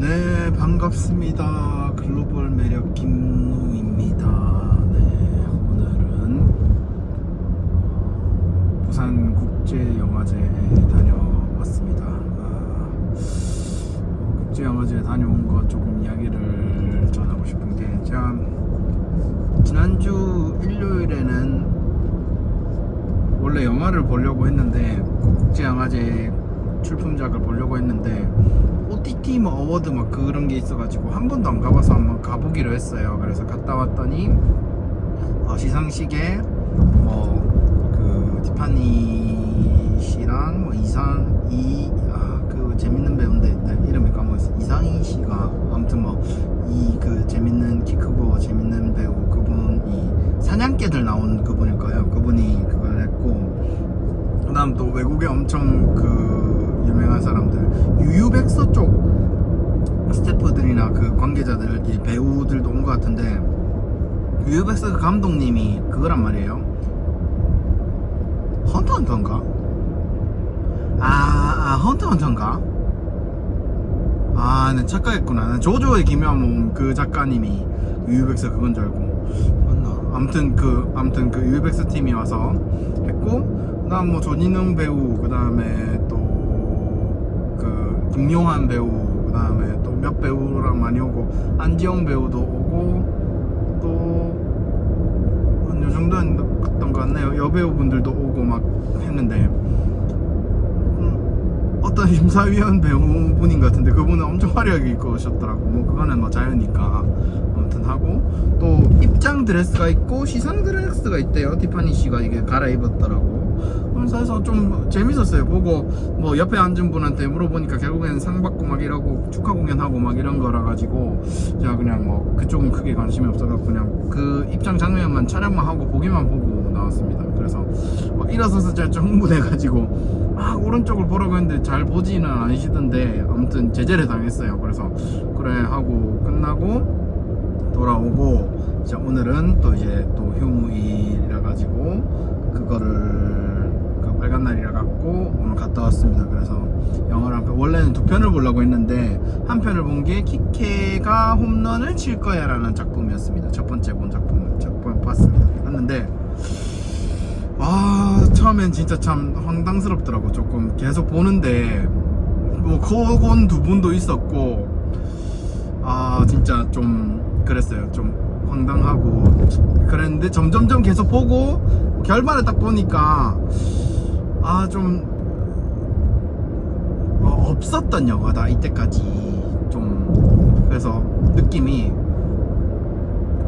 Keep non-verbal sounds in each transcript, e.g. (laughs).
네 반갑습니다. 글로벌 매력 김무입니다. 네 오늘은 부산 국제영화제에 다녀왔습니다. 아, 국제영화제에 다녀온 거 조금 이야기를 전하고 싶은 게 제가 지난주 일요일에는 원래 영화를 보려고 했는데 국제영화제 출품작을 보려고 했는데 OTT 뭐 어워드 막 그런 게 있어가지고 한 번도 안 가봐서 한번 가보기로 했어요. 그래서 갔다 왔더니 어, 시상식에 뭐그 티파니 씨랑 뭐 이상 이아그 재밌는 배우인데 네, 이름이 까먹었어. 이상희 씨가 아무튼 뭐 이 그 재밌는 키 크고 재밌는 배우 그분이 사냥개들 나온 그분일 거예요. 그분이 그걸 했고 그다음 또 외국에 엄청 그 유명한 사람들 유유백서 쪽 스태프들이나 그 관계자들 이 배우들도 온 것 같은데 유유백서 그 감독님이 그거란 말이에요 헌터 헌터인가? 아, 아 헌터 헌터인가? 아, 네 착각했구나. 난 조조의 김여몸 그 작가님이 유유백서 그건 줄 알고 맞나? 아무튼 그 아무튼 그 유유백서 팀이 와서 했고 그 다음 뭐 조진웅 배우 그 다음에 또 그 김용환 배우 그다음에 또 몇 배우랑 많이 오고 안지영 배우도 오고 또한 요 정도였던 것 같네요. 여배우분들도 오고 막 했는데 음, 어떤 (laughs) 심사위원 배우분인 것 같은데 그분은 엄청 화려하게 입고 오셨더라고. 뭐 그거는 뭐 자유니까 아무튼 하고 또 입장 드레스가 있고 시상 드레스가 있대요. 티파니 씨가 이게 갈아입었더라고. 그래서 좀 재밌었어요. 보고 뭐 옆에 앉은 분한테 물어보니까 결국엔 상 받고 막 이러고 축하 공연하고 막 이런 거라 가지고 제가 그냥 뭐 그쪽은 크게 관심이 없어서 그냥 그 입장 장면만 촬영만 하고 보기만 보고 나왔습니다. 그래서 막 일어서서 제가 좀 흥분해가지고 막 오른쪽을 보라고 했는데 잘 보지는 않으시던데 아무튼 제재를 당했어요. 그래서 그래 하고 끝나고 돌아오고 자 오늘은 또 이제 또 휴무일이라 가지고 그거를 그 갖고 오늘 갔다 왔습니다. 그래서 영화를 한 편, 원래는 두 편을 보려고 했는데 한 편을 본 게 키케가 홈런을 칠 거야라는 작품이었습니다. 첫 번째 본 작품을 작품 봤습니다. 봤는데 아 처음엔 진짜 참 황당스럽더라고 조금 계속 보는데 뭐 코곤 두 분도 있었고 아 진짜 좀 그랬어요 좀 황당하고 그랬는데 점점점 계속 보고 결말을 딱 보니까 아좀 어, 없었던 영화다 이때까지. 좀 그래서 느낌이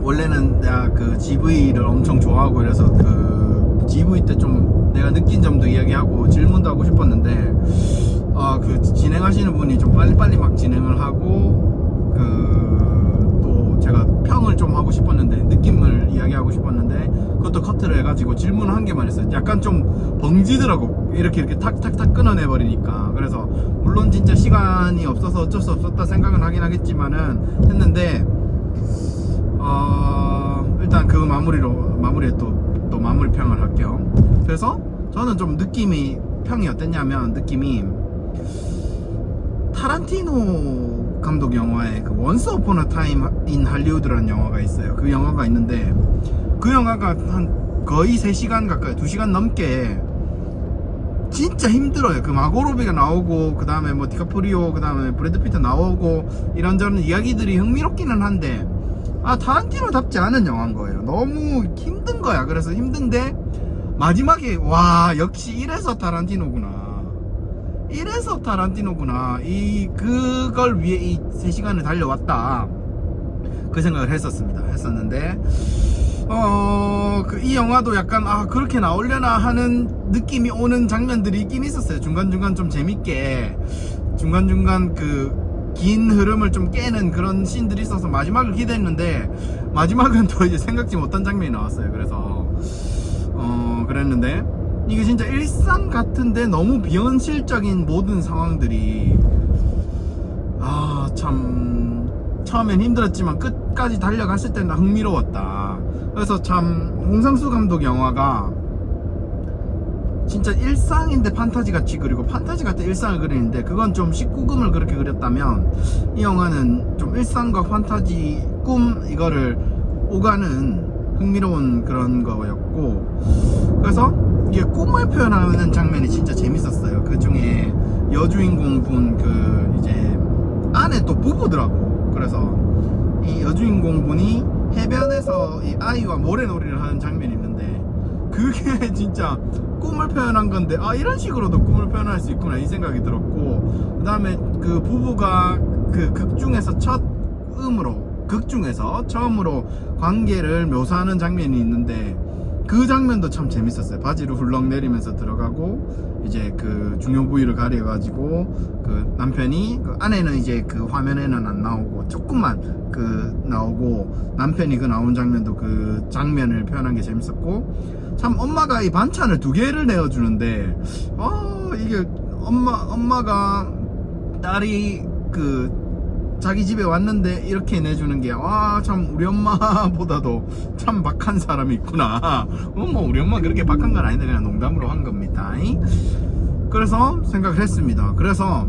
원래는 내가 그 GV를 엄청 좋아하고 그래서 그 GV 때 좀 내가 느낀 점도 이야기하고 질문도 하고 싶었는데 아그 진행하시는 분이 좀 빨리빨리 막 진행을 하고 평을 좀 하고 싶었는데 느낌을 이야기하고 싶었는데 그것도 커트를 해가지고 질문 한 개만 했어요. 약간 좀 벙지더라고 이렇게 이렇게 탁탁탁 끊어내 버리니까 그래서 물론 진짜 시간이 없어서 어쩔 수 없었다 생각은 하긴 하겠지만은 했는데 어, 일단 그 마무리로 마무리에 또, 또 마무리 평을 할게요. 그래서 저는 좀 느낌이 평이 어땠냐면 느낌이 타란티노 감독 영화에 그 어폰 어 타임 인 할리우드라는 영화가 있어요. 그 영화가 있는데 그 영화가 한 거의 3시간 가까이 2시간 넘게 진짜 힘들어요. 그 마고로비가 나오고 그 다음에 뭐 디카프리오 그 다음에 브래드 피트 나오고 이런저런 이야기들이 흥미롭기는 한데 아 타란티노답지 않은 영화인 거예요. 너무 힘든 거야. 그래서 힘든데 마지막에 와 역시 이래서 타란티노구나. 이래서 타란티노구나. 이 그걸 위해 이 3시간을 달려왔다. 그 생각을 했었습니다. 했었는데 어, 그 이 영화도 약간 아 그렇게 나오려나 하는 느낌이 오는 장면들이 있긴 있었어요. 중간중간 좀 재밌게 중간중간 그 긴 흐름을 좀 깨는 그런 씬들이 있어서 마지막을 기대했는데 마지막은 또 이제 생각지 못한 장면이 나왔어요. 그래서 어 그랬는데 이게 진짜 일상 같은데 너무 비현실적인 모든 상황들이. 아 참. 처음엔 힘들었지만 끝까지 달려갔을 때는 흥미로웠다. 그래서 참 홍상수 감독 영화가 진짜 일상인데 판타지 같이 그리고 판타지 같은 일상을 그리는데 그건 좀 19금을 그렇게 그렸다면 이 영화는 좀 일상과 판타지 꿈 이거를 오가는 흥미로운 그런 거였고. 그래서 이게 꿈을 표현하는 장면이 진짜 재밌었어요. 그 중에 여주인공 분 그 이제 안에 또 부부더라고. 그래서 이 여주인공 분이 해변에서 이 아이와 모래놀이를 하는 장면이 있는데 그게 (laughs) 진짜 꿈을 표현한 건데 아 이런 식으로도 꿈을 표현할 수 있구나 이 생각이 들었고 그 다음에 그 부부가 그 극 중에서 첫 음으로 극 중에서 처음으로 관계를 묘사하는 장면이 있는데 그 장면도 참 재밌었어요. 바지를 훌렁 내리면서 들어가고 이제 그 중요 부위를 가려가지고 그 남편이 그 아내는 이제 그 화면에는 안 나오고 조금만 그 나오고 남편이 그 나온 장면도 그 장면을 표현한 게 재밌었고 참 엄마가 이 반찬을 두 개를 내어주는데 아 이게 엄마 엄마가 딸이 그 자기 집에 왔는데 이렇게 내주는 게 와 참 우리 엄마보다도 참 박한 사람이 있구나. 어뭐 우리 엄마 그렇게 박한 건 아닌데 그냥 농담으로 한 겁니다. 그래서 생각을 했습니다. 그래서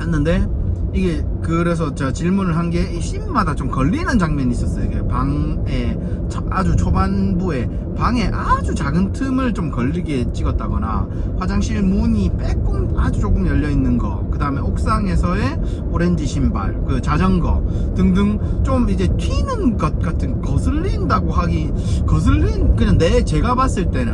했는데 이게 그래서 제가 질문을 한게이 씬마다 좀 걸리는 장면이 있었어요. 이게 방에 차- 아주 초반부에 방에 아주 작은 틈을 좀 걸리게 찍었다거나 화장실 문이 빼꼼 아주 조금 열려 있는 거, 그 다음에 옥상에서의 오렌지 신발, 그 자전거 등등 좀 이제 튀는 것 같은 거슬린다고 하기 거슬린 그냥 내 제가 봤을 때는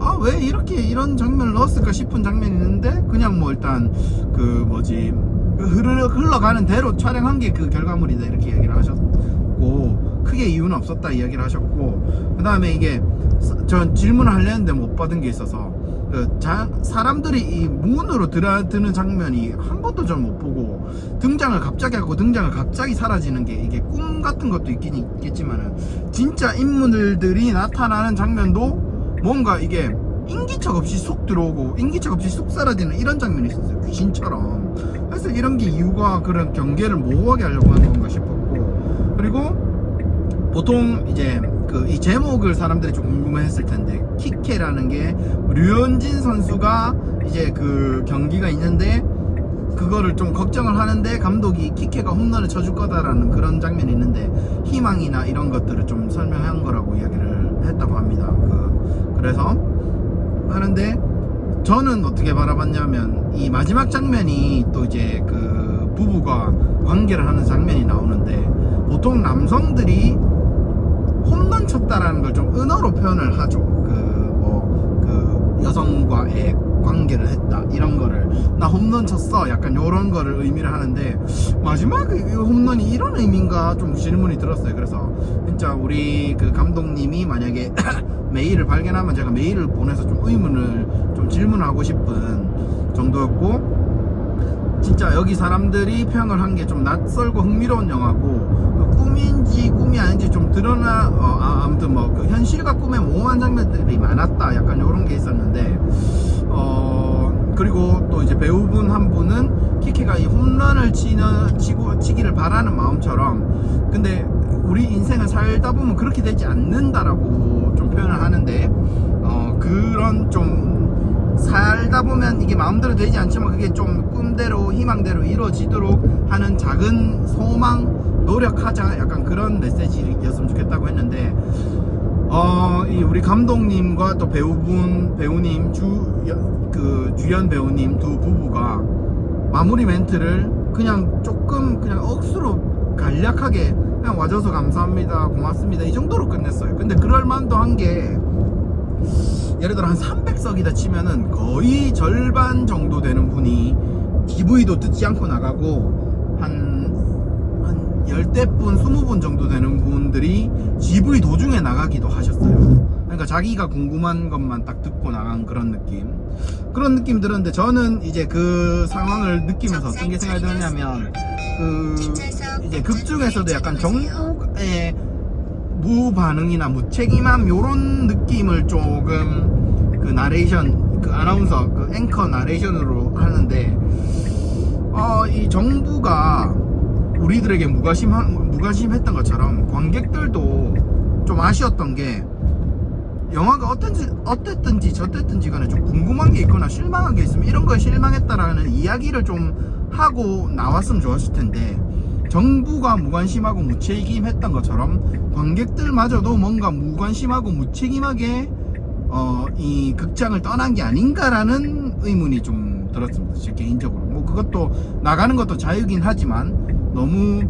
아 왜 이렇게 이런 장면을 넣었을까 싶은 장면이 있는데 그냥 뭐 일단 그 뭐지 흐르, 흘러가는 대로 촬영한 게 그 결과물이다 이렇게 얘기를 하셨고 크게 이유는 없었다 이야기를 하셨고 그 다음에 이게 서- 전 질문을 하려는데 못 받은 게 있어서 그 자, 사람들이 이 문으로 들어드는 장면이 한 번도 전못 보고 등장을 갑자기 하고 등장을 갑자기 사라지는 게 이게 꿈 같은 것도 있긴 있겠지만은 진짜 인물들이 나타나는 장면도 뭔가 이게 인기척 없이 쑥 들어오고 인기척 없이 쑥 사라지는 이런 장면이 있었어요 귀신처럼 그래서 이런 게 이유가 그런 경계를 모호하게 하려고 하는 건가 싶었고 그리고 보통 이제 그 이 제목을 사람들이 좀 궁금해했을 텐데 키케라는 게 류현진 선수가 이제 그 경기가 있는데 그거를 좀 걱정을 하는데 감독이 키케가 홈런을 쳐줄 거다라는 그런 장면이 있는데 희망이나 이런 것들을 좀 설명한 거라고 이야기를 했다고 합니다. 그 그래서 하는데 저는 어떻게 바라봤냐면 이 마지막 장면이 또 이제 그 부부가 관계를 하는 장면이 나오는데 보통 남성들이 홈런 쳤다라는 걸 좀 은어로 표현을 하죠. 그 뭐 그 여성과의 관계를 했다. 이런 거를. 나 홈런 쳤어. 약간 요런 거를 의미를 하는데 마지막에 이 홈런이 이런 의미인가 좀 질문이 들었어요. 그래서 진짜 우리 그 감독님이 만약에 (coughs) 메일을 발견하면 제가 메일을 보내서 좀 의문을 좀 질문하고 싶은 정도였고 진짜 여기 사람들이 평을 한 게 좀 낯설고 흥미로운 영화고 그 꿈인지 꿈이 아닌지 좀 드러나 어, 아, 아무튼 뭐 그 현실과 꿈의 모호한 장면들이 많았다. 약간 이런 게 있었는데 어 그리고 또 이제 배우분 한 분은 키키가 이 홈런을 치는 치고 치기를 바라는 마음처럼 근데 우리 인생을 살다 보면 그렇게 되지 않는다라고 좀 표현을 하는데 어 그런 좀 살다 보면 이게 마음대로 되지 않지만 그게 좀 꿈대로 희망대로 이루어지도록 하는 작은 소망 노력하자 약간 그런 메시지였으면 좋겠다고 했는데 어, 이 우리 감독님과 또 배우분 배우님 주그 주연 배우님 두 부부가 마무리 멘트를 그냥 조금 그냥 억수로 간략하게 그냥 와줘서 감사합니다 고맙습니다 이 정도로 끝냈어요. 근데 그럴 만도 한 게 예를 들어 한 300석이다 치면은 거의 절반 정도 되는 분이 GV도 듣지 않고 나가고 한, 한 열대 분, 스무 분 정도 되는 분들이 GV 도중에 나가기도 하셨어요. 그러니까 자기가 궁금한 것만 딱 듣고 나간 그런 느낌. 그런 느낌 들었는데 저는 이제 그 상황을 느끼면서 어떤 게 생각이 드냐면 그 이제 극 중에서도 약간 정국의 무반응이나 무책임함 요런 느낌을 조금 그 나레이션 그 아나운서 그 앵커 나레이션으로 하는데 어 이 정부가 우리들에게 무관심 무관심했던 것처럼 관객들도 좀 아쉬웠던 게 영화가 어떤지 어땠든지 저땠든지 간에 좀 궁금한 게 있거나 실망한 게 있으면 이런 거에 실망했다라는 이야기를 좀 하고 나왔으면 좋았을 텐데 정부가 무관심하고 무책임했던 것처럼 관객들마저도 뭔가 무관심하고 무책임하게 어, 이 극장을 떠난 게 아닌가라는 의문이 좀 들었습니다. 제 개인적으로. 뭐 그것도 나가는 것도 자유긴 하지만 너무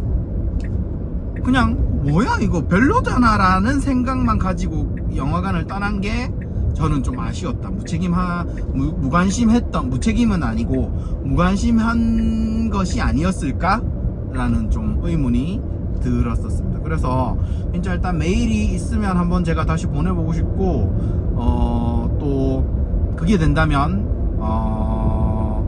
그냥 뭐야 이거 별로잖아라는 생각만 가지고 영화관을 떠난 게 저는 좀 아쉬웠다. 무책임하 무, 무관심했던 무책임은 아니고 무관심한 것이 아니었을까라는 좀 의문이 들었었습니다. 그래서 진짜 일단 메일이 있으면 한번 제가 다시 보내보고 싶고 어, 또 그게 된다면 어,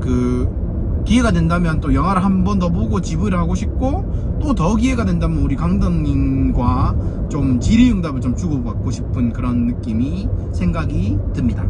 그 기회가 된다면 또 영화를 한 번 더 보고 지불을 하고 싶고 또 더 기회가 된다면 우리 강덕님과 좀 질의응답을 좀 주고받고 싶은 그런 느낌이 생각이 듭니다.